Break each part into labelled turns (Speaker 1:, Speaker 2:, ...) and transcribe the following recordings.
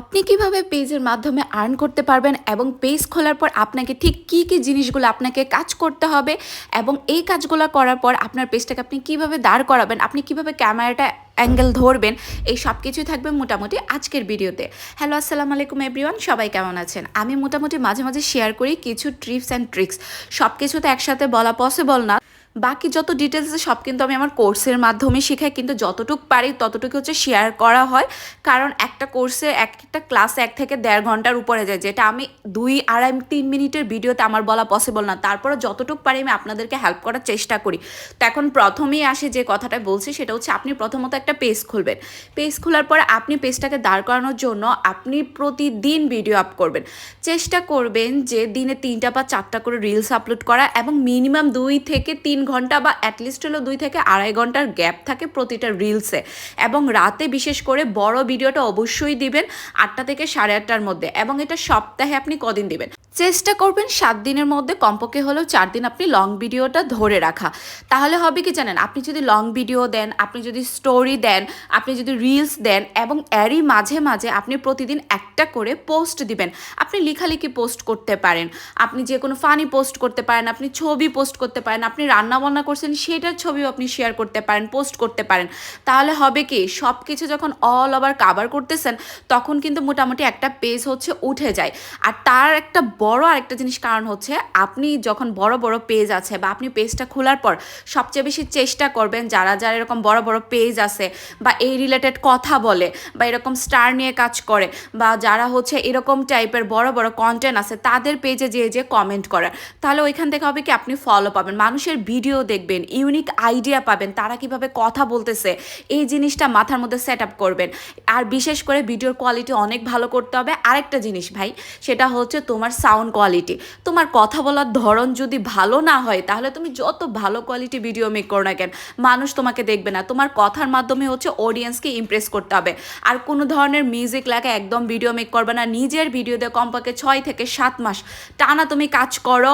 Speaker 1: আপনি কীভাবে পেজের মাধ্যমে আর্ন করতে পারবেন এবং পেজ খোলার পর আপনাকে ঠিক কি কি জিনিসগুলো আপনাকে কাজ করতে হবে এবং এই কাজগুলো করার পর আপনার পেজটাকে আপনি কীভাবে দাঁড় করাবেন, আপনি কীভাবে ক্যামেরাটা অ্যাঙ্গেল ধরবেন, এই সব কিছুই থাকবে মোটামুটি আজকের ভিডিওতে। হ্যালো আসসালামু আলাইকুম এভরিওয়ান সবাই কেমন আছেন? আমি মোটামুটি মাঝে মাঝে শেয়ার করি কিছু ট্রিপস অ্যান্ড ট্রিক্স সব কিছু তো একসাথে বলা পসিবল না। বাকি যত ডিটেলস সব কিন্তু আমি আমার কোর্সের মাধ্যমে শেখাই, কিন্তু যতটুক পারি ততটুকু হচ্ছে শেয়ার করা হয়। কারণ একটা কোর্সে এক একটা ক্লাসে এক থেকে দেড় ঘণ্টার উপরে যায়, যেটা আমি দুই আড়াই তিন মিনিটের ভিডিওতে আমার বলা পসিবল না। তারপরে যতটুকু পারি আমি আপনাদেরকে হেল্প করার চেষ্টা করি। তো এখন প্রথমেই আসে যে কথাটা বলছি, সেটা হচ্ছে আপনি প্রথমত একটা পেজ খুলবেন। পেজ খোলার পরে আপনি পেজটাকে দাঁড় করানোর জন্য আপনি প্রতিদিন ভিডিও আপ করবেন। চেষ্টা করবেন যে দিনে তিনটা বা চারটা করে রিলস আপলোড করা এবং মিনিমাম দুই থেকে তিন ঘণ্টা বা অ্যাটলিস্ট হলো দুই থেকে আড়াই ঘণ্টার গ্যাপ থাকে প্রতিটা রিলসে এবং রাতে বিশেষ করে বড় ভিডিওটা অবশ্যই দিবেন আটটা থেকে সাড়ে আটটার মধ্যে। এবং এটা সপ্তাহে আপনি কদিন দিবেন? চেষ্টা করবেন সাত দিনের মধ্যে, কমপক্ষে হলেও চার দিন আপনি লং ভিডিওটা ধরে রাখা। তাহলে হবে কি জানেন, আপনি যদি লং ভিডিও দেন, আপনি যদি স্টোরি দেন, আপনি যদি রিলস দেন এবং এরই মাঝে মাঝে আপনি প্রতিদিন একটা করে পোস্ট দিবেন। আপনি লেখালেখি পোস্ট করতে পারেন। আপনি যে কোনো ফানি পোস্ট করতে পারেন, আপনি ছবি পোস্ট করতে পারেন, আপনি রান্না বান্না করছেন, সেটার ছবিও আপনি শেয়ার করতে পারেন পোস্ট করতে পারেন। তাহলে হবে কি সব কিছু যখন অল ওভার কাভার করতেছেন, তখন কিন্তু মোটামুটি একটা পেজ হচ্ছে, উঠে যায়। আর তার একটা বড় আরেকটা জিনিস কারণ হচ্ছে আপনি যখন বড় বড় পেজ আছে বা আপনি পেজটা খোলার পর সবচেয়ে বেশি চেষ্টা করবেন যারা যারা এরকম বড় বড় পেজ আছে বা এই রিলেটেড কথা বলে বা এরকম স্টার নিয়ে কাজ করে বা যারা হচ্ছে এরকম টাইপের বড় বড় কন্টেন্ট আছে তাদের পেজে যেয়ে যে কমেন্ট করার তাহলে ওইখান থেকে হবে কি আপনি ফলো পাবেন। মানুষের ভিডিও দেখবেন ইউনিক আইডিয়া পাবেন, তারা কীভাবে কথা বলতেছে, এই জিনিসটা মাথার মধ্যে সেট আপ করবেন। আর বিশেষ করে ভিডিওর কোয়ালিটি অনেক ভালো করতে হবে। আরেকটা জিনিস ভাই, সেটা হচ্ছে তোমার সাউন্ড কোয়ালিটি তোমার কথা বলার ধরন যদি ভালো না হয়, তাহলে তুমি যত ভালো কোয়ালিটি ভিডিও মেক করো না কেন, মানুষ তোমাকে দেখবে না। তোমার কথার মাধ্যমে হচ্ছে অডিয়েন্সকে ইমপ্রেস করতে হবে। আর কোনো ধরনের মিউজিক লাগে, একদম ভিডিও মেক করবে না। নিজের ভিডিও দিয়ে কমপক্ষে ছয় থেকে সাত মাস। টানা তুমি কাজ করো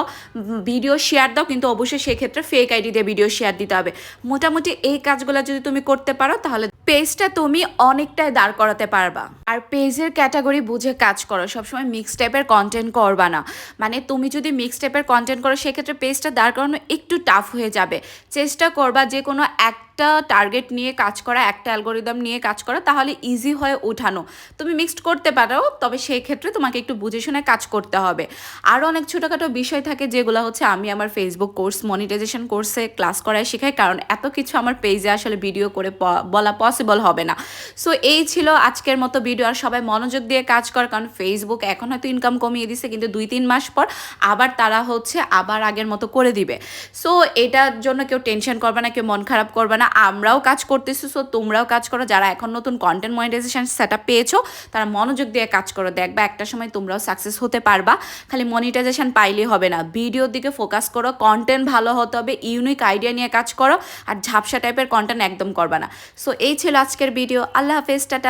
Speaker 1: ভিডিও শেয়ার দাও, কিন্তু অবশ্যই সেক্ষেত্রে ফেক আইডি দিয়ে ভিডিও শেয়ার দিতে হবে। মোটামুটি এই কাজগুলো যদি তুমি করতে পারো, তাহলে পেজটা তুমি অনেকটাই দাঁড় করাতে পারবা। আর পেজের ক্যাটাগরি বুঝে কাজ করো, সবসময় মিক্স টাইপের কন্টেন্ট করবা না। মানে তুমি যদি মিক্স টাইপের কন্টেন্ট করো, সেক্ষেত্রে পেজটা দাঁড় করানো একটু টাফ হয়ে যাবে। চেষ্টা করবা যে কোনো একটা টার্গেট নিয়ে কাজ করা, একটা অ্যালগোরিদম নিয়ে কাজ করা তাহলে ইজি হয়ে ওঠানো। তুমি মিক্সড করতে পারো, তবে সেই ক্ষেত্রে তোমাকে একটু বুঝে শুনে কাজ করতে হবে। আরও অনেক ছোটোখাটো বিষয় থাকে যেগুলো হচ্ছে আমি আমার ফেসবুক কোর্স মনিটাইজেশন কোর্সে ক্লাস করায় শেখাই, কারণ এত কিছু আমার পেজে আসলে ভিডিও করে বলা পসিবল হবে না। সো এই ছিল আজকের মতো ভিডিও আর সবাই মনোযোগ দিয়ে কাজ কর, কারণ ফেসবুক এখন হয়তো ইনকাম কমিয়ে দিছে, কিন্তু দুই, তিন মাস পর আবার তারা হচ্ছে আবার আগের মতো করে দিবে। সো এটার জন্য কেউ টেনশন করবে না, কেউ মন খারাপ করবে না। আমরাও কাজ করতেছি সো তোমরাও কাজ করো। যারা এখন নতুন কন্টেন্ট মনিটাইজেশন সেট আপ পেয়েছ, তারা মনোযোগ দিয়ে কাজ করো। দেখবা একটা সময় তোমরাও সাকসেস হতে পারবা। খালি মনিটাইজেশন পাইলেই হবে না। ভিডিওর দিকে ফোকাস করো কন্টেন্ট ভালো হতে হবে ইউনিক আইডিয়া নিয়ে কাজ করো, আর ঝাপসা টাইপের কন্টেন্ট একদম করবা না। সো এই ছিল আজকের ভিডিও আল্লাহ হাফেজ, টাটা।